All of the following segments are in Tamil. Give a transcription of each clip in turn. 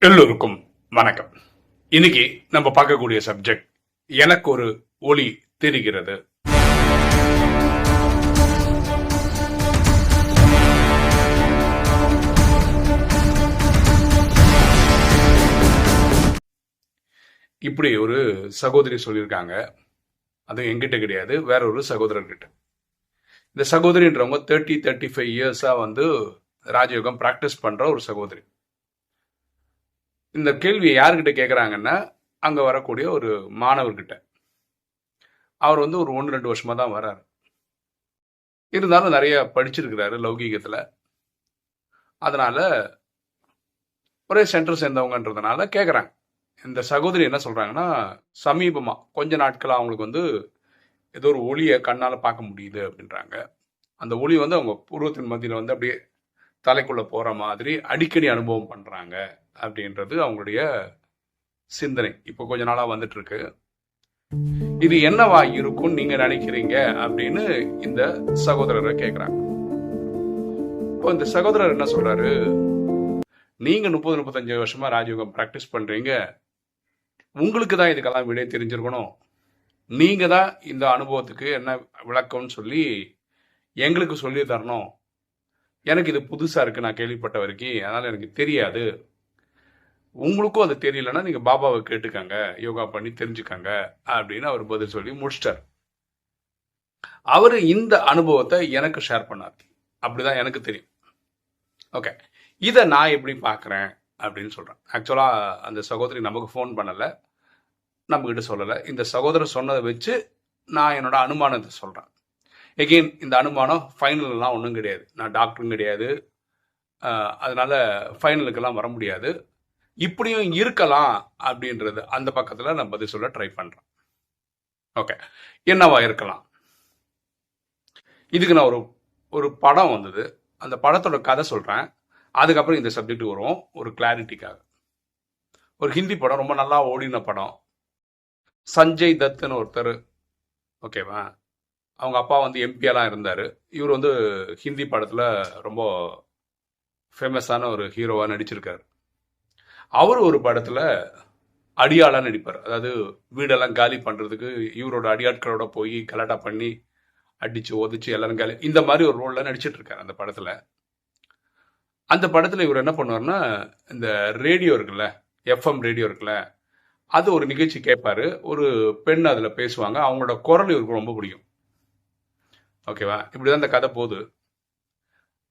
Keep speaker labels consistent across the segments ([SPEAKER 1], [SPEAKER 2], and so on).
[SPEAKER 1] எல்லோருக்கும் வணக்கம். இன்னைக்கு நம்ம பார்க்கக்கூடிய சப்ஜெக்ட் எனக்கு ஒரு ஒளி தெரிகிறது. இப்படி ஒரு சகோதரி சொல்லியிருக்காங்க. அது எங்கிட்ட கிடையாது வேற ஒரு சகோதரர்கிட்ட. இந்த சகோதரின்றவங்க தேர்ட்டி தேர்ட்டி ஃபைவ் இயர்ஸா வந்து ராஜயோகம் ப்ராக்டிஸ் பண்ற ஒரு சகோதரி. இந்த கேள்வியை யார்கிட்ட கேட்குறாங்கன்னா அங்கே வரக்கூடிய ஒரு மாணவர்கிட்ட. அவர் வந்து ஒரு ஒன்று ரெண்டு வருஷமாக தான் வராரு. இருந்தாலும் நிறைய படிச்சிருக்கிறாரு லௌகீகத்தில். அதனால ஒரே சென்டர் சேர்ந்தவங்கன்றதுனால கேட்குறாங்க இந்த சகோதரி என்ன சொல்கிறாங்கன்னா சமீபமாக கொஞ்ச நாட்களாக அவங்களுக்கு வந்து ஏதோ ஒரு ஒளியை கண்ணால் பார்க்க முடியுது அப்படின்றாங்க. அந்த ஒளி வந்து அவங்க பூர்வத்தின் மத்தியில் வந்து அப்படியே தலைக்குள்ளே போகிற மாதிரி அடிக்கடி அனுபவம் பண்ணுறாங்க அப்படின்றது அவங்களுடைய சிந்தனை. இப்போ கொஞ்ச நாளாக வந்துட்டுருக்கு. இது என்னவா இருக்கும் நீங்க நினைக்கிறீங்க அப்படின்னு இந்த சகோதரரை கேட்குறாங்க இப்போ இந்த சகோதரர் என்ன சொல்றாரு? நீங்க முப்பது முப்பத்தஞ்சு வருஷமா ராஜயோகம் ப்ராக்டிஸ் பண்றீங்க. உங்களுக்கு தான் இதுக்கெல்லாம் விடை தெரிஞ்சிருக்கணும். நீங்க தான் இந்த அனுபவத்துக்கு என்ன விளக்கம்னு சொல்லி எங்களுக்கு சொல்லி தரணும். எனக்கு இது புதுசா இருக்கு நான் கேள்விப்பட்ட வரைக்கும். அதனால எனக்கு தெரியாது. உங்களுக்கும் அது தெரியலன்னா நீங்கள் பாபாவை கேட்டுக்காங்க யோகா பண்ணி தெரிஞ்சுக்காங்க அப்படின்னு அவர் பதில் சொல்லி முடிச்சிட்டார். அவர் இந்த அனுபவத்தை எனக்கு ஷேர் பண்ணார். அப்படிதான் எனக்கு தெரியும். ஓகே இதை நான் எப்படி பார்க்குறேன் அப்படின்னு சொல்கிறேன் ஆக்சுவலாக அந்த சகோதரி நமக்கு ஃபோன் பண்ணலை. நம்மக்கிட்ட சொல்லலை. இந்த சகோதரர் சொன்னதை வச்சு நான் என்னோட அனுமானத்தை சொல்கிறேன் எகெயின் இந்த அனுமானம் ஃபைனல்லாம் ஒன்றும் கிடையாது. நான் டாக்டரும் கிடையாது. அதனால் அதனால ஃபைனலுக்கெல்லாம் வர முடியாது. இப்படியும் இருக்கலாம் அப்படின்றது அந்த பக்கத்துல நான் பதில் சொல்ல ட்ரை பண்றேன் ஓகே என்னவா இருக்கலாம்? இதுக்கு நான் ஒரு ஒரு படம் வந்தது. அந்த படத்தோட கதை சொல்றேன். அதுக்கப்புறம் இந்த சப்ஜெக்ட் வரும். ஒரு கிளாரிட்டிக்காக ஒரு ஹிந்தி படம் ரொம்ப நல்லா ஓடின படம். சஞ்சய் தத்துன்னு ஒருத்தர். ஓகேவா அவங்க அப்பா வந்து எம்பியெல்லாம் இருந்தார். இவர் வந்து ஹிந்தி படத்தில் ரொம்ப ஃபேமஸான ஒரு ஹீரோவாக நடிச்சிருக்காரு. அவர் ஒரு படத்தில் அடியாளாக நடிப்பார். அதாவது வீடெல்லாம் காலி பண்ணுறதுக்கு இவரோட அடியாட்களோட போய் கலாட்டா பண்ணி அடித்து ஒதிச்சு எல்லாரும் காலி. இந்த மாதிரி ஒரு ரோலில் நடிச்சிட்டு இருக்காரு அந்த படத்தில். அந்த படத்தில் இவர் என்ன பண்ணுவார்னா இந்த ரேடியோ இருக்குல்ல எஃப்எம் ரேடியோ இருக்குல்ல அது ஒரு நிகழ்ச்சி கேட்பாரு. ஒரு பெண் அதில் பேசுவாங்க. அவங்களோட குரல் இவருக்கு ரொம்ப பிடிக்கும். ஓகேவா? இப்படி தான் இந்த கதை போகுது.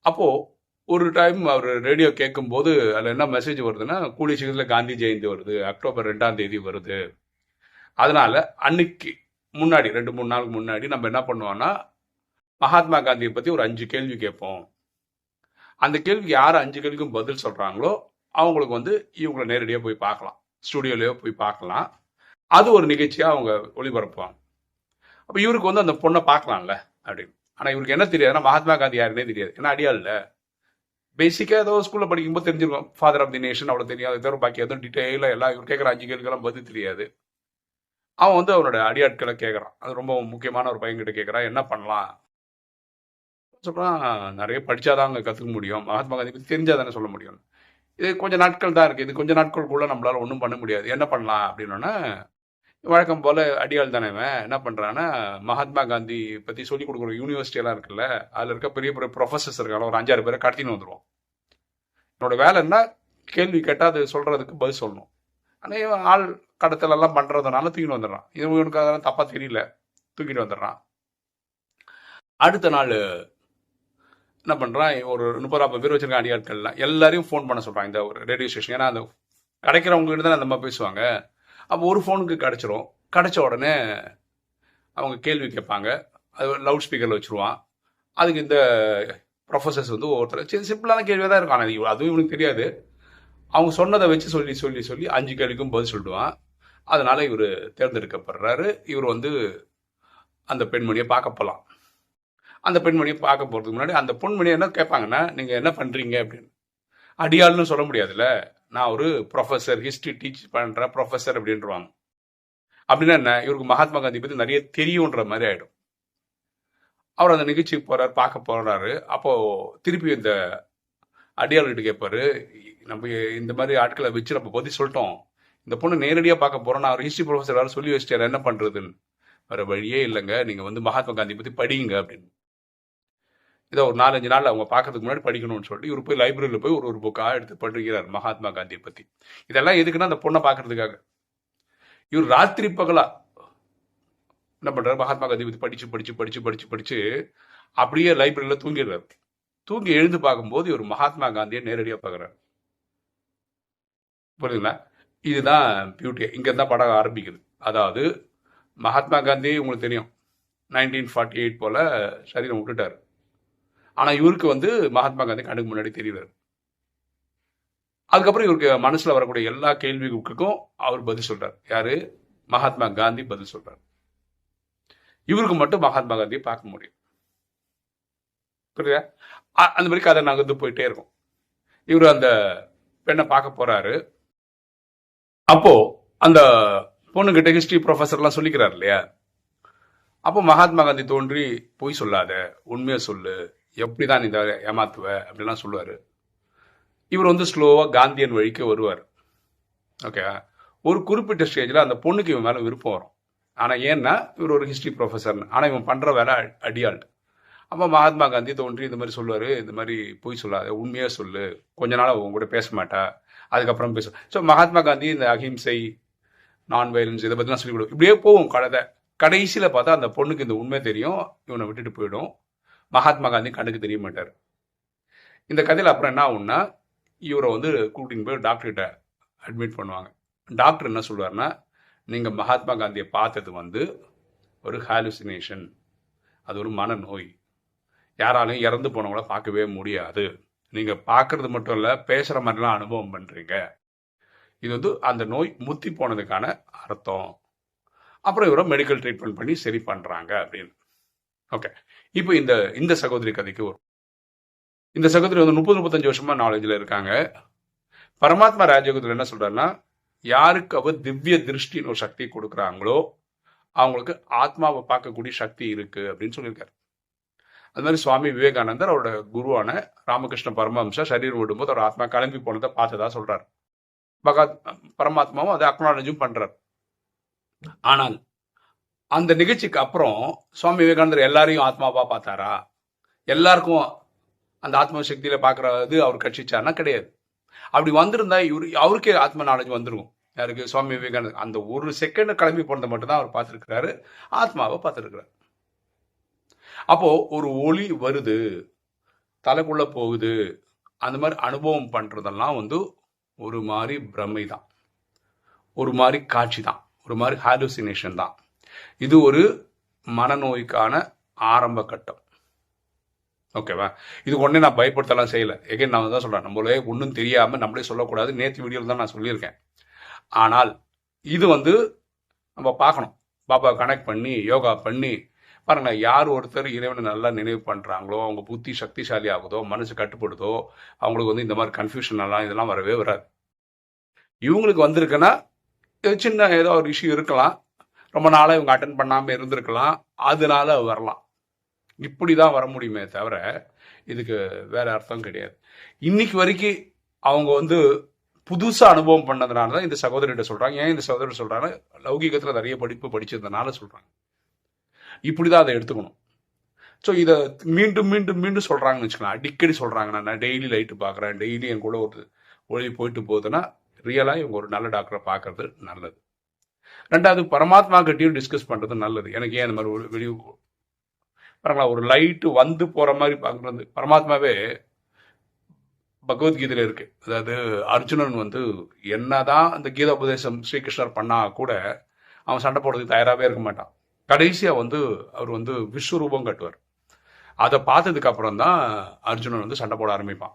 [SPEAKER 1] அப்போது ஒரு டைம் அவர் ரேடியோ கேட்கும்போது அதில் என்ன மெசேஜ் வருதுன்னா கூலி சீக்கிரத்தில் காந்தி ஜெயந்தி வருது அக்டோபர் ரெண்டாம் தேதி வருது. அதனால் அன்னைக்கு முன்னாடி ரெண்டு மூணு நாளுக்கு முன்னாடி நம்ம என்ன பண்ணுவோம்னா மகாத்மா காந்தியை பற்றி ஒரு அஞ்சு கேள்வி கேட்போம். அந்த கேள்விக்கு யார் அஞ்சு கேள்விக்கும் பதில் சொல்கிறாங்களோ அவங்களுக்கு வந்து இவங்களை நேரடியாக போய் பார்க்கலாம். ஸ்டுடியோலையோ போய் பார்க்கலாம். அது ஒரு நிகழ்ச்சியாக அவங்க ஒளிபரப்புவாங்க. அப்போ இவருக்கு வந்து அந்த பொண்ணை பார்க்கலாம்ல அப்படின்னு. ஆனால் இவருக்கு என்ன தெரியாதுன்னா மகாத்மா காந்தி யாருன்னே தெரியாது. ஏன்னா அடியால் இல்லை பேசிக்காக ஏதோ ஸ்கூலில் படிக்கும்போது தெரிஞ்சிருக்கும். ஃபாதர் ஆஃப் தி நேஷன் அவ்வளோ தெரியாது. தவிர பாக்கி எதுவும் டீட்டெயிலாக எல்லாம் இவர் கேட்குற அஞ்சு கேள்விக்கெல்லாம் பதில் தெரியாது. அவன் வந்து அவனோட அடியாட்களை கேட்குறான் அது ரொம்ப முக்கியமான ஒரு பையன்கிட்ட கேட்குறான் என்ன பண்ணலாம்? சொல்கிறான் நிறைய படித்தாதான் அங்கே கற்றுக்க முடியும். மகாத்மா காந்தி பற்றி தெரிஞ்சால் தானே சொல்ல முடியும். இது கொஞ்சம் நாட்கள் தான் இருக்குது இது கொஞ்சம் நாட்களுக்குள்ளே நம்மளால் ஒன்றும் பண்ண முடியாது. என்ன பண்ணலாம்? அப்படின்னோன்னா வழக்கம் போல் அடியாள் தானே இவன்? என்ன பண்ணுறான்னா மகாத்மா காந்தி பற்றி சொல்லி கொடுக்குற யூனிவர்சிட்டியெல்லாம் இருக்குல்ல அதில் இருக்க பெரிய பெரிய ப்ரொஃபசர்ஸ் இருக்காங்க. ஒரு அஞ்சாறு பேரை கடத்தின்னு வந்துடுவோம் என்னோட வேலை என்ன? கேள்வி கேட்டால் அது சொல்கிறதுக்கு பதில் சொல்லணும். ஆனால் இவன் ஆள் கடத்தலெல்லாம் பண்ணுறதுனால தூக்கிட்டு வந்துடுறான். இது இவனுக்கு அதெல்லாம் தப்பாக தெரியல. தூக்கிட்டு வந்துடுறான். அடுத்த நாள் என்ன பண்ணுறான் ஒரு முப்பது நாற்பது பேர் வச்சிருக்கான் அடியாட்கள்லாம் எல்லாரையும் ஃபோன் பண்ண சொல்கிறான் இந்த ஒரு ரேடியோ ஸ்டேஷன் ஏன்னா அந்த கிடைக்கிறவங்ககிட்ட தான் அந்த மாதிரி பேசுவாங்க. அப்போ ஒரு ஃபோனுக்கு கிடைச்சிரும். கிடைச்ச உடனே அவங்க கேள்வி கேட்பாங்க. அது லவுட் ஸ்பீக்கரில் வச்சுருவான். அதுக்கு இந்த ப்ரொஃபசர்ஸ் வந்து ஒவ்வொருத்தர் சரி சிம்பிளான கேள்வியாக தான் இருக்கும் ஆனால் அதுவும் இவனுக்கு தெரியாது. அவங்க சொன்னதை வச்சு சொல்லி சொல்லி சொல்லி அஞ்சு கேள்விக்கும் பதில் சொல்லிடுவான் அதனால் இவர் தேர்ந்தெடுக்கப்படுறாரு. இவர் வந்து அந்த பெண்மணியை பார்க்க போகலாம் அந்த பெண்மணியை பார்க்க போகிறதுக்கு முன்னாடி அந்த பொண்மணி என்ன கேட்பாங்கன்னா நீங்கள் என்ன பண்ணுறீங்க அப்படின்னு. அடியாள்னு சொல்ல முடியாதுல்ல. நான் ஒரு ப்ரொஃபஸர் ஹிஸ்ட்ரி டீச் பண்ணுற ப்ரொஃபஸர் அப்படின்றவாங்க. அப்படின்னா என்ன? இவருக்கு மகாத்மா காந்தி பற்றி நிறைய தெரியுன்ற மாதிரி ஆகிடும் அவர் அந்த நிகழ்ச்சிக்கு போகிறார் பார்க்க போறாரு. அப்போது திருப்பி இந்த அடியாளர்கிட்ட கேட்பாரு நம்ம இந்த மாதிரி ஆட்களை வச்சு நம்ம பற்றி சொல்லிட்டோம். இந்த பொண்ணு நேரடியாக பார்க்க போகிறோம் நான் ஒரு ஹிஸ்ட்ரி ப்ரொஃபஸர் சொல்லி வச்சிட்டாரு என்ன பண்ணுறதுன்னு வேறு வழியே இல்லைங்க. நீங்கள் வந்து மகாத்மா காந்தி பற்றி படிங்க அப்படின்னு. இதை ஒரு நாலஞ்சு நாள் அவங்க பார்க்கறதுக்கு முன்னாடி படிக்கணும்னு சொல்லிட்டு இவர் போய் லைப்ரரியில் போய் ஒரு ஒரு புக்காக எடுத்து படிக்கிறார் மகாத்மா காந்தியை பற்றி இதெல்லாம் எதுக்குன்னா அந்த பொண்ணை பார்க்கறதுக்காக. இவர் ராத்திரி பகலா என்ன பண்ணுறாரு மகாத்மா காந்தி பற்றி படித்து படித்து படித்து படித்து படித்து அப்படியே லைப்ரரியில் தூங்கிடுறாரு. தூங்கி எழுந்து பார்க்கும்போது இவர் மகாத்மா காந்தியை நேரடியாக பார்க்குறாரு. புரியுதுங்களா? இதுதான் பியூட்டி இங்கே தான் படம் ஆரம்பிக்குது. அதாவது மகாத்மா காந்தி உங்களுக்கு தெரியும். நைன்டீன் ஃபார்ட்டி எயிட் போல் சரீரம் விட்டுட்டார். ஆனால் இவருக்கு வந்து மகாத்மா காந்தி கண்ணுக்கு முன்னாடி தெரியறாரு. அதுக்கப்புறம் இவருக்கு மனசில் வரக்கூடிய எல்லா கேள்விகளுக்கும் அவர் பதில் சொல்றார். யாரு? மகாத்மா காந்தி பதில் சொல்றார். இவருக்கு மட்டும் மகாத்மா காந்தியை பார்க்க முடியும். புரியுதா? அந்த மாதிரி கதை நாங்கள் வந்து போயிட்டே இருக்கோம். இவர் அந்த பெண்ணை பார்க்க போறாரு. அப்போ அந்த பொண்ணுகிட்ட ஹிஸ்டரி ப்ரொஃபஸர்லாம் சொல்லிக்கிறார் இல்லையா? அப்போ மகாத்மா காந்தி தோன்றி பொய் சொல்லாத உண்மையை சொல்லு எப்படிதான் நீ இதை ஏமாத்துவ அப்படிலாம் சொல்லுவார். இவர் வந்து ஸ்லோவாக காந்தியன் வழிக்கு வருவார். ஓகே ஒரு குறிப்பிட்ட ஸ்டேஜில் அந்த பொண்ணுக்கு இவன் மேலே விருப்பம் வரும். ஆனால் ஏன்னா இவர் ஒரு ஹிஸ்ட்ரி ப்ரொஃபஸர்னு ஆனால் இவன் பண்ணுற வேலை அடியாள். அப்போ மகாத்மா காந்தி தோன்றி இந்த மாதிரி சொல்லுவார் இந்த மாதிரி பொய் சொல்லாத உண்மையாக சொல்லு. கொஞ்ச நாள் அவன் கூட பேச மாட்டா. அதுக்கப்புறம் பேச. ஸோ மகாத்மா காந்தி இந்த அஹிம்சை நான் வயலன்ஸ் இதை பற்றிலாம் சொல்லிக் கொடுக்கும் இப்படியே போகும் கதை. கடைசியில் பார்த்தா அந்த பொண்ணுக்கு இந்த உண்மை தெரியும். இவனை விட்டுட்டு போயிடும். மகாத்மா காந்தி கண்ணுக்கு தெரிய மாட்டார். இந்த கதையில் அப்புறம் என்ன ஆகும்னா இவரை வந்து கூட்டின்னு போய் டாக்டர்கிட்ட அட்மிட் பண்ணுவாங்க. டாக்டர் என்ன சொல்லுவார்னா நீங்கள் மகாத்மா காந்தியை பார்த்தது வந்து ஒரு ஹாலுசினேஷன் அது ஒரு மனநோய். யாராலையும் இறந்து போனவங்கள பார்க்கவே முடியாது. நீங்கள் பார்க்குறது மட்டும் இல்லை பேசுகிற மாதிரிலாம் அனுபவம் பண்ணுறீங்க இது வந்து அந்த நோய் முத்தி போனதுக்கான அர்த்தம். அப்புறம் இவரை மெடிக்கல் ட்ரீட்மெண்ட் பண்ணி சரி பண்ணுறாங்க அப்படின்னு. ஓகே இப்போ இந்த இந்த சகோதரி கதைக்கு வரும். இந்த சகோதரி வந்து முப்பது முப்பத்தஞ்சு வருஷமா நாலேஜில் இருக்காங்க. பரமாத்மா ராஜயோகத்தில் என்ன சொல்றாருன்னா யாருக்கு அவர் திவ்ய திருஷ்டின்னு ஒரு சக்தி கொடுக்குறாங்களோ அவங்களுக்கு ஆத்மாவை பார்க்கக்கூடிய சக்தி இருக்கு அப்படின்னு சொல்லியிருக்காரு. அது மாதிரி சுவாமி விவேகானந்தர் அவரோட குருவான ராமகிருஷ்ண பரமஹம்சா சரீரம் விடும்போது அவர் ஆத்மா கிளம்பி போனதை பார்த்ததா சொல்றாரு. பகத் பரமாத்மாவும் அதை அக்னாலஜும் பண்றார். ஆனால் அந்த நிகழ்ச்சிக்கு அப்புறம் சுவாமி விவேகானந்தர் எல்லாரையும் ஆத்மாவா பார்த்தாரா? எல்லாருக்கும் அந்த ஆத்ம சக்தியில பாக்குறது அவர் கட்சிச்சார்னா கிடையாது. அப்படி வந்திருந்தா இவரு அவருக்கே ஆத்ம நாலேஜ் வந்துருக்கும் யாருக்கு? சுவாமி விவேகானந்தர். அந்த ஒரு செகண்ட் கிளம்பி போனதை மட்டும்தான் அவர் பார்த்துருக்கிறாரு. ஆத்மாவை பார்த்துருக்கிறார். அப்போ ஒரு ஒளி வருது. தலைக்குள்ள போகுது. அந்த மாதிரி அனுபவம் பண்றதெல்லாம் வந்து ஒரு மாதிரி பிரமை தான் ஒரு மாதிரி காட்சி தான் ஒரு மாதிரி ஹாலுசினேஷன் தான். இது ஒரு மனநோய்க்கான ஆரம்ப கட்டம். ஓகேவா இது ஒன்றே நான் பயப்படுத்தலாம் செய்யலை. எகைன் நான் தான் சொல்கிறேன் நம்மளே ஒன்றும் தெரியாமல் நம்மளே சொல்லக்கூடாது. நேற்று வீடியோவில் தான் நான் சொல்லியிருக்கேன். ஆனால் இது வந்து நம்ம பார்க்கணும். பாப்பா கனெக்ட் பண்ணி யோகா பண்ணி பாருங்கள் யார் ஒருத்தர் இறைவனை நல்லா நினைவு பண்ணுறாங்களோ அவங்க புத்தி சக்திசாலி ஆகுதோ மனசு கட்டுப்படுதோ அவங்களுக்கு வந்து இந்த மாதிரி கன்ஃபியூஷன் எல்லாம் இதெல்லாம் வரவே வராது. இவங்களுக்கு வந்திருக்குன்னா சின்ன ஏதோ ஒரு இஷ்யூ இருக்கலாம். ரொம்ப நாளாக இவங்க அட்டன் பண்ணாமல் இருந்திருக்கலாம். அதனால வரலாம். இப்படி தான் வர முடியுமே தவிர இதுக்கு வேற அர்த்தம் கிடையாது. இன்னைக்கு வரைக்கும் அவங்க வந்து புதுசாக அனுபவம் பண்ணதுனால தான் இந்த சகோதரிகிட்ட சொல்கிறாங்க ஏன் இந்த சகோதரி சொல்கிறாங்க லௌகிகத்தில் நிறைய படிப்பு படிச்சதுனால சொல்கிறாங்க இப்படி தான் அதை எடுத்துக்கணும். ஸோ இதை மீண்டும் மீண்டும் மீண்டும் சொல்கிறாங்கன்னு வச்சுக்கலாம். அடிக்கடி சொல்கிறாங்க நான் டெய்லி லைட்டு பார்க்குறேன் டெய்லி என் கூட ஒரு ஒளி போயிட்டு போகுதுன்னா ரியலாக இவங்க ஒரு நல்ல டாக்டரை பார்க்கறது நல்லது. ரெண்டாவது பரமாத்மா கிட்டையும் டிஸ்கஸ் பண்ணுறது நல்லது. எனக்கு ஏன் இந்த மாதிரி ஒரு வெளி பாருங்களா ஒரு லைட்டு வந்து போகிற மாதிரி பார்க்குறது பரமாத்மாவே பகவத்கீதையில் இருக்கு. அதாவது அர்ஜுனன் வந்து என்னதான் அந்த கீதா உபதேசம் ஸ்ரீகிருஷ்ணர் பண்ணா கூட அவன் சண்டை போடுறதுக்கு தயாராகவே இருக்க மாட்டான். கடைசியாக வந்து அவர் வந்து விஸ்வரூபம் கட்டுவார். அதை பார்த்ததுக்கு அப்புறம் தான் அர்ஜுனன் வந்து சண்டை போட ஆரம்பிப்பான்.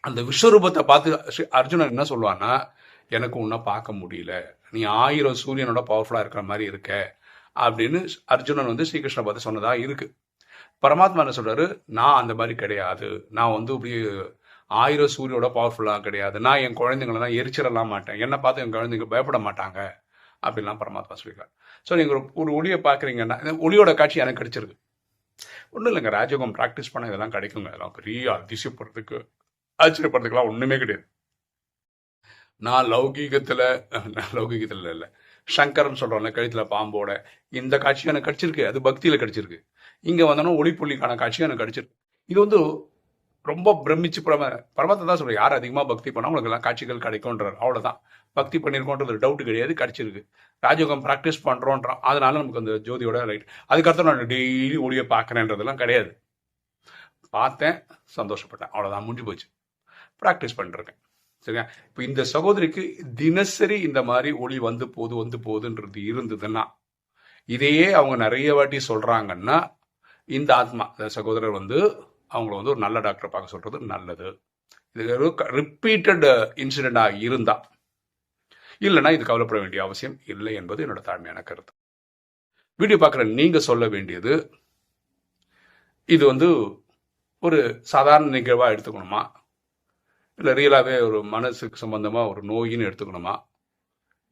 [SPEAKER 1] அந்த விஸ்வரூபத்தை பார்த்து ஸ்ரீ- அர்ஜுனன் என்ன சொல்லுவான்னா எனக்கு உன்னை பார்க்க முடியல. நீ ஆயிரம் சூரியனோட பவர்ஃபுல்லாக இருக்கிற மாதிரி இருக்க அப்படின்னு அர்ஜுனன் வந்து ஸ்ரீகிருஷ்ண பார்த்து சொன்னதாக இருக்குது பரமாத்மா என்ன சொல்கிறாரு நான் அந்த மாதிரி கிடையாது. நான் வந்து இப்படி ஆயிரம் சூரியோட பவர்ஃபுல்லாக கிடையாது. நான் என் குழந்தைங்களை எரிச்சிடலாம் மாட்டேன். என்னை பார்த்து என் குழந்தைங்க பயப்பட மாட்டாங்க அப்படின்லாம் பரமாத்மா சொல்லியிருக்காரு. ஸோ நீங்கள் ஒரு ஒளியை பார்க்குறீங்கன்னா ஒளியோட காட்சி எனக்கு கிடைச்சிருக்கு. ஒன்றும் இல்லைங்க. ராஜயோகம் ப்ராக்டிஸ் பண்ண இதெல்லாம் கிடைக்குங்க. இதெல்லாம் பெரிய அதிசயப்படுறதுக்கு ஆச்சரியப்படுறதுக்கெல்லாம் ஒன்றுமே கிடையாது. நான் லௌகீகத்தில் நான் லௌகீகத்தில் இல்லை. சங்கரன் சொல்கிறோம்ல கழுத்தில் பாம்போட. இந்த காட்சி எனக்கு கிடச்சிருக்கு. அது பக்தியில் கிடச்சிருக்கு. இங்கே வந்தோன்னா ஒளிப்புள்ளிக்கான காட்சி எனக்கு கிடச்சிருக்கு. இது வந்து ரொம்ப பிரமிச்சு பரம பரமத்தை தான் சொல்றேன். யார் அதிகமாக பக்தி பண்ணால் உங்களுக்கு எல்லாம் காட்சிகள் கிடைக்கும்ன்றார். அவ்வளோதான் பக்தி பண்ணியிருக்கோன்றது டவுட் கிடையாது கிடச்சிருக்கு. ராஜயோகம் ப்ராக்டிஸ் பண்ணுறோன்றோம் அதனால நமக்கு அந்த ஜோதியோட ரைட் அதுக்கடுத்து நான் டெய்லி ஒளியை பார்க்குறேன்றதெல்லாம் கிடையாது. பார்த்தேன் சந்தோஷப்பட்டேன். அவ்வளோதான் முடிஞ்சு போச்சு. ப்ராக்டிஸ் பண்ணிருக்கேன் சரியா இப்போ இந்த சகோதரிக்கு தினசரி இந்த மாதிரி ஒளி வந்து போது வந்து போகுதுன்றது இருந்ததுன்னா இதையே அவங்க நிறைய வாட்டி சொல்றாங்கன்னா இந்த ஆத்மா சகோதரர் வந்து அவங்கள வந்து ஒரு நல்ல டாக்டரை பார்க்க சொல்றது நல்லது. இது ஒரு ரிப்பீட்டட் இன்சிடெண்டாக இருந்தா இல்லைன்னா இது கவலைப்பட வேண்டிய அவசியம் இல்லை என்பது என்னோட தாழ்மையான கருத்து. வீடியோ பார்க்குற நீங்க சொல்ல வேண்டியது இது வந்து ஒரு சாதாரண நிகழ்வாக எடுத்துக்கணுமா? இல்லை ரியலாகவே ஒரு மனசுக்கு சம்பந்தமாக ஒரு நோயின்னு எடுத்துக்கணுமா?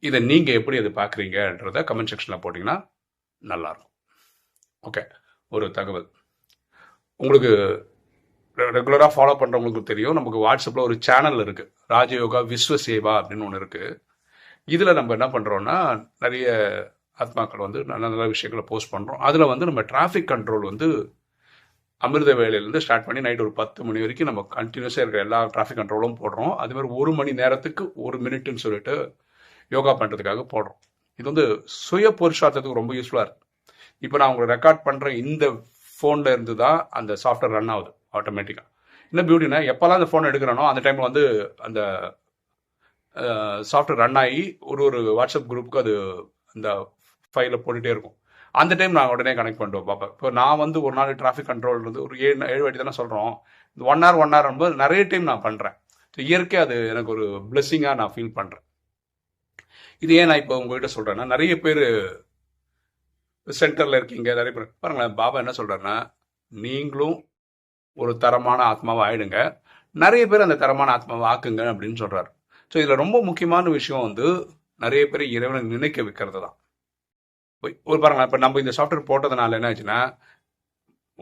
[SPEAKER 1] இதை நீங்கள் எப்படி அதை பார்க்குறீங்கன்றத கமெண்ட் செக்ஷனில் போட்டிங்கன்னா நல்லாயிருக்கும். ஓகே ஒரு தகவல். உங்களுக்கு ரெகுலராக ஃபாலோ பண்ணுறவங்களுக்கு தெரியும். நமக்கு வாட்ஸ்அப்பில் ஒரு சேனல் இருக்குது ராஜயோகா விஸ்வ சேவா அப்படின்னு ஒன்று இருக்குது இதில் நம்ம என்ன பண்ணுறோன்னா நிறைய ஆத்மாக்கள் வந்து நல்ல நல்ல விஷயங்களை போஸ்ட் பண்ணுறோம் அதில் வந்து நம்ம டிராஃபிக் கண்ட்ரோல் வந்து அமிர்த வேலையிலேருந்து ஸ்டார்ட் பண்ணி நைட் ஒரு பத்து மணி வரைக்கும் நம்ம கண்டினியூஸாக இருக்கிற எல்லா டிராஃபிக் கண்ட்ரோலும் போடுறோம். அது மாதிரி ஒரு மணி நேரத்துக்கு ஒரு மினிட்னு சொல்லிட்டு யோகா பண்ணுறதுக்காக போடுறோம். இது வந்து சுய புருஷார்த்தத்துக்கு ரொம்ப யூஸ்ஃபுல்லாக இருக்குது இப்போ நான் உங்களை ரெக்கார்ட் பண்ணுற இந்த ஃபோனில் இருந்து தான் அந்த சாஃப்ட்வேர் ரன் ஆகுது ஆட்டோமேட்டிக்காக என்ன பியூட்டினா எப்போல்லாம் அந்த ஃபோன் எடுக்கிறானோ அந்த டைமில் வந்து அந்த சாஃப்ட்வேர் ரன் ஆகி ஒரு ஒரு வாட்ஸ்அப் குரூப்புக்கு அது அந்த ஃபைலில் போட்டுகிட்டே இருக்கும். அந்த டைம் நான் உடனே கனெக்ட் பண்ணிட்டு பாப்பா. இப்போ நான் வந்து ஒரு நாள் டிராஃபிக் கண்ட்ரோல் இருந்து ஒரு ஏழு ஏழு வாட்டி தானே சொல்கிறோம் இந்த ஒன் ஹவர் ஒன் ஹவர் போது நிறைய டைம் நான் பண்ணுறேன் ஸோ இயற்கை அது எனக்கு ஒரு பிளெஸ்ஸிங்காக நான் ஃபீல் பண்ணுறேன் இது ஏன் நான் இப்போ உங்ககிட்ட சொல்கிறேன்னா நிறைய பேர் சென்டரில் இருக்கீங்க நிறைய பேர் பாருங்களேன் பாபா என்ன சொல்கிறேன்னா நீங்களும் ஒரு தரமான ஆத்மாவை ஆயிடுங்க. நிறைய பேர் அந்த தரமான ஆத்மாவை ஆக்குங்க அப்படின்னு சொல்கிறார் ஸோ இதில் ரொம்ப முக்கியமான விஷயம் வந்து நிறைய பேர் இறைவனை நினைக்க வைக்கிறது தான் ஒரு பாருங்க இப்போ நம்ம இந்த சாஃப்ட்வேர் போட்டதுனால என்ன ஆச்சுன்னா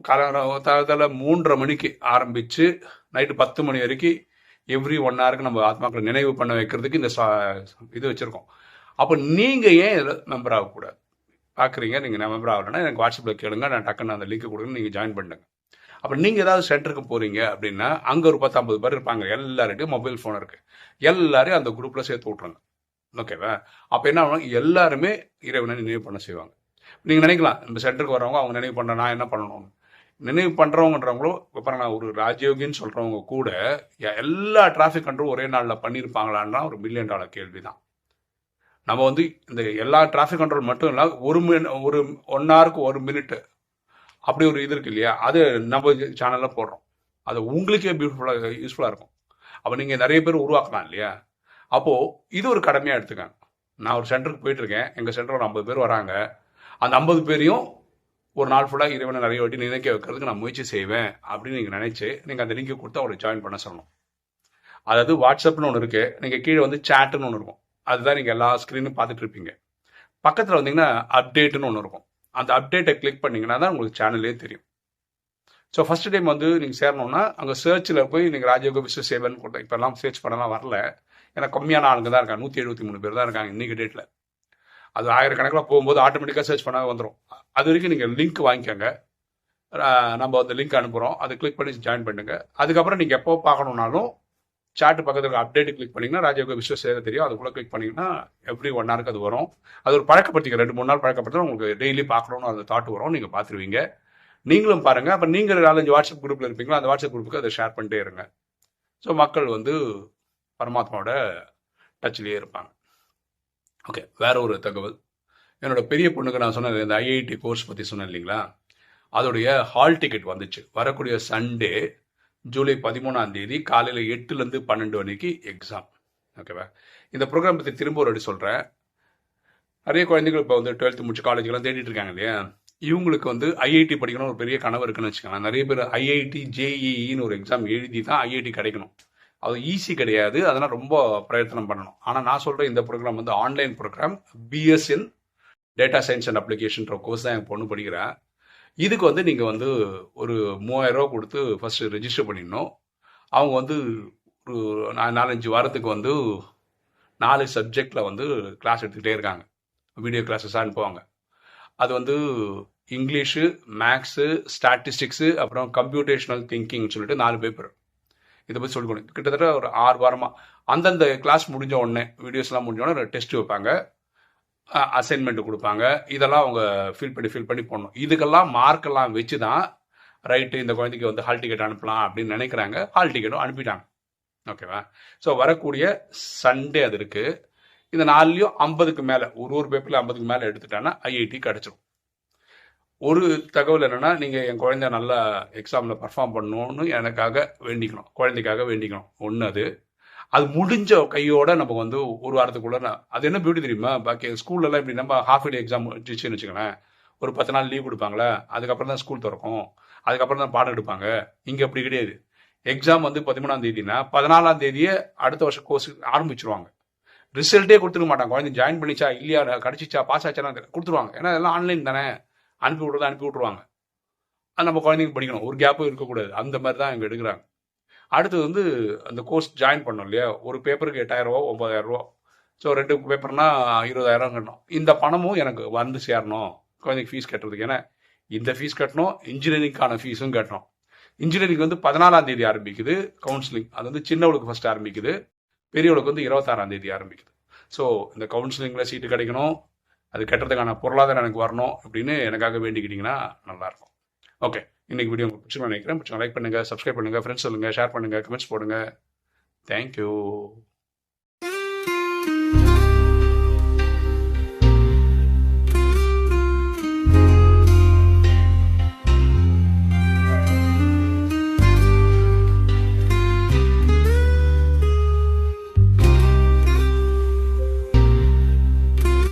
[SPEAKER 1] காலத்தில் மூன்றரை மணிக்கு ஆரம்பித்து நைட்டு பத்து மணி வரைக்கும் எவ்ரி ஒன் ஹவருக்கு நம்ம ஆத்மாக்களை நினைவு பண்ண வைக்கிறதுக்கு இந்த இது வச்சுருக்கோம். அப்போ நீங்கள் ஏன் இதில் மெம்பர் ஆகக்கூடாது? பார்க்குறீங்க நீங்கள் மெம்பர் ஆகலைன்னா எனக்கு வாட்ஸ்அப்பில் கேளுங்க நான் டக்குன்னு அந்த லிங்க் கொடுங்க நீங்கள் ஜாயின் பண்ணுங்க. அப்போ நீங்கள் ஏதாவது சென்டருக்கு போகிறீங்க அப்படின்னா அங்கே ஒரு பத்து ஐம்பது பேர் இருப்பாங்க எல்லாருக்கும் மொபைல் ஃபோன் இருக்குது எல்லாரையும் அந்த குரூப்பில் சேர்த்து விட்ருங்க ஓகேவா அப்போ என்ன ஆகும்? எல்லாருமே இறைவனை நினைவு பண்ண செய்வாங்க. நீங்கள் நினைக்கலாம் நம்ம சென்டருக்கு வரவங்க அவங்க நினைவு பண்ண நான் என்ன பண்ணணும்? நினைவு பண்ணுறவங்கன்றவங்களும் இப்போ நான் ஒரு ராஜயோகின்னு சொல்கிறவங்க கூட எல்லா டிராஃபிக் கண்ட்ரோல் ஒரே நாளில் பண்ணியிருப்பாங்களான்னா ஒரு மில்லியன் டாலர் கேள்வி தான் நம்ம வந்து இந்த எல்லா டிராஃபிக் கண்ட்ரோல் மட்டும் இல்லை ஒரு மின் ஒரு ஒன் ஹவருக்கு ஒரு மினிட் அப்படி ஒரு இது இருக்கு இல்லையா? அது நம்ம சேனலில் போடுறோம். அது உங்களுக்கே பியூட்டிஃபுல்லாக யூஸ்ஃபுல்லாக இருக்கும். அப்போ நீங்கள் நிறைய பேர் உருவாக்கலாம் இல்லையா? அப்போது இது ஒரு கடமையாக எடுத்துக்கேன். நான் ஒரு சென்டருக்கு போயிட்டுருக்கேன். எங்கள் சென்டர் ஒரு ஐம்பது பேர் வராங்க. அந்த ஐம்பது பேரையும் ஒரு நாள் ஃபுல்லாக இறைவனை நிறைய வாட்டி நினைக்க வைக்கிறதுக்கு நான் முயற்சி செய்வேன் அப்படின்னு நீங்கள் நினச்சி நீங்கள் அந்த லிங்கை கொடுத்து அவரை ஜாயின் பண்ண சொல்லணும். அதாவது வாட்ஸ்அப்னு ஒன்று இருக்குது நீங்கள் கீழே வந்து சேட்டுன்னு ஒன்று இருக்கும். அதுதான் நீங்கள் எல்லா ஸ்க்ரீனும் பார்த்துட்டு இருப்பீங்க. பக்கத்தில் வந்தீங்கன்னா அப்டேட்டுன்னு ஒன்று இருக்கும். அந்த அப்டேட்டை கிளிக் பண்ணிங்கன்னா தான் உங்களுக்கு சேனலே தெரியும். ஸோ ஃபஸ்ட் டைம் வந்து நீங்கள் சேரணும்னா அங்கே சர்ச்சில் போய் நீங்கள் ராஜயோக விஸ்வ சேவன் கொடுத்தேன் இப்போல்லாம் சர்ச் பண்ணலாம் வரல. ஏன்னா கம்மியான ஆளுங்க தான் இருக்காங்க. நூற்றி எழுபத்தி மூணு பேர் தான் இருக்காங்க இன்றைக்கி டேட்டில் அது ஆயிரக்கணக்கில் போகும்போது ஆட்டோமேட்டிக்காக சர்ச் பண்ணால் வந்துடும் அது வரைக்கும் நீங்கள் லிங்க் வாங்கிக்கோங்க. நம்ம அந்த லிங்க் அனுப்புகிறோம் அதை கிளிக் பண்ணி ஜாயின் பண்ணுங்க. அதுக்கப்புறம் நீங்கள் எப்போ பார்க்கணுன்னாலும் சாட்டு பக்கத்தில் அப்டேட் கிளிக் பண்ணிங்கன்னா ராஜயோக விஸ்வ சேர தெரியும். அதுக்குள்ளே கிளிக் பண்ணிங்கன்னா எவ்ரி ஒன் ஹவருக்கு அது வரும். அது ஒரு பழக்கப்படுத்திக்க ரெண்டு மூணு நாள் பழக்கப்படுத்தினா உங்களுக்கு டெய்லி பார்க்கணும்னு அந்த தாட் வரும். நீங்கள் பார்த்துருவீங்க. நீங்களும் பாருங்கள் அப்போ நீங்கள் நாலஞ்சு வாட்ஸ்அப் குரூப்பில் இருப்பீங்களா? அந்த வாட்ஸ்அப் குரூப்புக்கு அதை ஷேர் பண்ணிட்டே இருங்க. ஸோ மக்கள் வந்து பரமாத்மாவோட டச்லேயே இருப்பாங்க. ஓகே வேற ஒரு தகவல். என்னோட பெரிய பொண்ணுக்கு நான் சொன்னேன் இந்த ஐஐடி கோர்ஸ் பற்றி சொன்னேன் இல்லைங்களா? அதோடைய ஹால் டிக்கெட் வந்துச்சு. வரக்கூடிய சண்டே ஜூலை பதிமூணாம் தேதி காலையில் எட்டுலேருந்து பன்னெண்டு மணிக்கு எக்ஸாம் ஓகேவா இந்த ப்ரோக்ராம் பற்றி திரும்ப ஒரு அடி சொல்கிறேன் நிறைய குழந்தைகள் இப்போ வந்து டுவெல்த்து முடிச்சு காலேஜ்லாம் தேடிட்டு இருக்காங்க இல்லையா? இவங்களுக்கு வந்து ஐஐடி படிக்கணும் ஒரு பெரிய கனவு இருக்குன்னு வச்சுக்கோங்க நிறைய பேர் ஐஐடி ஜேஇஇன்னு ஒரு எக்ஸாம் எழுதி தான் ஐஐடி கிடைக்கணும். அது ஈஸி கிடையாது. அதெல்லாம் ரொம்ப பிரயத்தனம் பண்ணணும். ஆனால் நான் சொல்கிற இந்த ப்ரோக்ராம் வந்து online program BS in data science and அப்ளிகேஷன்ற course தான் என் பொண்ணு படிக்கிறேன் இதுக்கு வந்து நீங்கள் வந்து ஒரு மூவாயிரரூவா கொடுத்து ஃபஸ்ட்டு ரெஜிஸ்டர் பண்ணிடணும். அவங்க வந்து ஒரு நாலஞ்சு வாரத்துக்கு வந்து நாலு சப்ஜெக்டில் வந்து கிளாஸ் எடுத்துக்கிட்டே இருக்காங்க. வீடியோ கிளாஸஸாக அனுப்புவாங்க. அது வந்து இங்கிலீஷு மேக்ஸு ஸ்டாட்டிஸ்டிக்ஸு அப்புறம் கம்ப்யூட்டேஷனல் திங்கிங் சொல்லிட்டு நாலு பேப்பர் இதை பற்றி சொல்லிக் கொடுங்க கிட்டத்தட்ட ஒரு ஆறு வாரமாக அந்தந்த கிளாஸ் முடிஞ்ச உடனே வீடியோஸ்லாம் முடிஞ்ச உடனே டெஸ்ட் வைப்பாங்க. அசைன்மெண்ட் கொடுப்பாங்க. இதெல்லாம் அவங்க ஃபில் பண்ணி ஃபில் பண்ணி போடணும். இதுக்கெல்லாம் மார்க்கெல்லாம் வச்சு தான் ரைட்டு இந்த குழந்தைக்கு வந்து ஹால் டிக்கெட் அனுப்பலாம் அப்படின்னு நினைக்கிறாங்க. ஹால் டிக்கெட்டும் அனுப்பிட்டாங்க. ஓகேவா ஸோ வரக்கூடிய சண்டே அது இருக்குது இந்த நாலுலேயும் ஐம்பதுக்கு மேலே ஒரு ஒரு பேப்பரில் ஐம்பதுக்கு மேலே எடுத்துட்டாங்கன்னா ஐஐடி கிடச்சிரும். ஒரு தகவல் என்னென்னா நீங்கள் என் குழந்தை நல்லா எக்ஸாமில் பர்ஃபார்ம் பண்ணணும்னு எனக்காக வேண்டிக்கணும். குழந்தைக்காக வேண்டிக்கணும். ஒன்று அது. அது முடிஞ்ச கையோட நம்ம வந்து ஒரு வாரத்துக்குள்ளே நான் அது என்ன பியூட்டி தெரியுமா? பாக்கி ஸ்கூல்லலாம் இப்படி நம்ம ஹாஃப் டே எக்ஸாம் வச்சுன்னு வச்சுக்கோங்களேன். ஒரு பத்து நாள் லீவ் கொடுப்பாங்களே அதுக்கப்புறம் தான் ஸ்கூல் திறக்கும். அதுக்கப்புறம் தான் பாடம் எடுப்பாங்க. இங்கே அப்படி கிடையாது. எக்ஸாம் வந்து பதிமூணாம் தேதினா பதினாலாம் தேதியே அடுத்த வருஷம் கோர்ஸ் ஆரம்பிச்சிருவாங்க. ரிசல்ட்டே கொடுத்துருக்க மாட்டாங்க. குழந்தை ஜாயின் பண்ணிச்சா இல்லையா கடிச்சிச்சா பாஸ் ஆச்சானா கொடுத்துருவாங்க. ஏன்னா எல்லாம் ஆன்லைன் தானே. அனுப்பி விட்றதா அனுப்பி விட்ருவாங்க அது நம்ம குழந்தைங்க படிக்கணும். ஒரு கேப்பும் இருக்கக்கூடாது. அந்த மாதிரி தான் இங்கே எடுக்கிறாங்க. அடுத்தது வந்து அந்த கோர்ஸ் ஜாயின் பண்ணோம் இல்லையா? ஒரு பேப்பருக்கு எட்டாயிரரூவா ஒம்பதாயிரரூவா ஸோ ரெண்டு பேப்பர்னா இருபதாயிரம் கட்டணும். இந்த பணமும் எனக்கு வந்து சேரணும். குழந்தைக்கு ஃபீஸ் கட்டுறதுக்கு. ஏன்னா இந்த ஃபீஸ் கட்டணும் இன்ஜினியரிங்க்கான ஃபீஸும் கட்டணும். இன்ஜினியரிங் வந்து பதினாலாம் தேதி ஆரம்பிக்குது. கவுன்சிலிங் அது வந்து சின்னவளுக்கு ஃபஸ்ட் ஆரம்பிக்குது. பெரியவளுக்கு வந்து இருபத்தாறாம் தேதி ஆரம்பிக்குது. ஸோ இந்த கவுன்சிலிங்கில் சீட்டு கிடைக்கணும். அது கட்டுறதுக்கான பொருளாதாரம் எனக்கு வரணும் அப்படின்னு எனக்காக வேண்டிக்கிட்டிங்கன்னா நல்லாயிருக்கும். ஓகே இன்றைக்கி வீடியோ உங்களுக்கு பிடிச்சி நினைக்கிறேன். பிடிச்சா லைக் பண்ணுங்கள் சப்ஸ்கிரைப் பண்ணுங்கள் ஃப்ரெண்ட்ஸ் சொல்லுங்கள் ஷேர் பண்ணுங்கள் கமெண்ட்ஸ் போடுங்க. தேங்க்யூ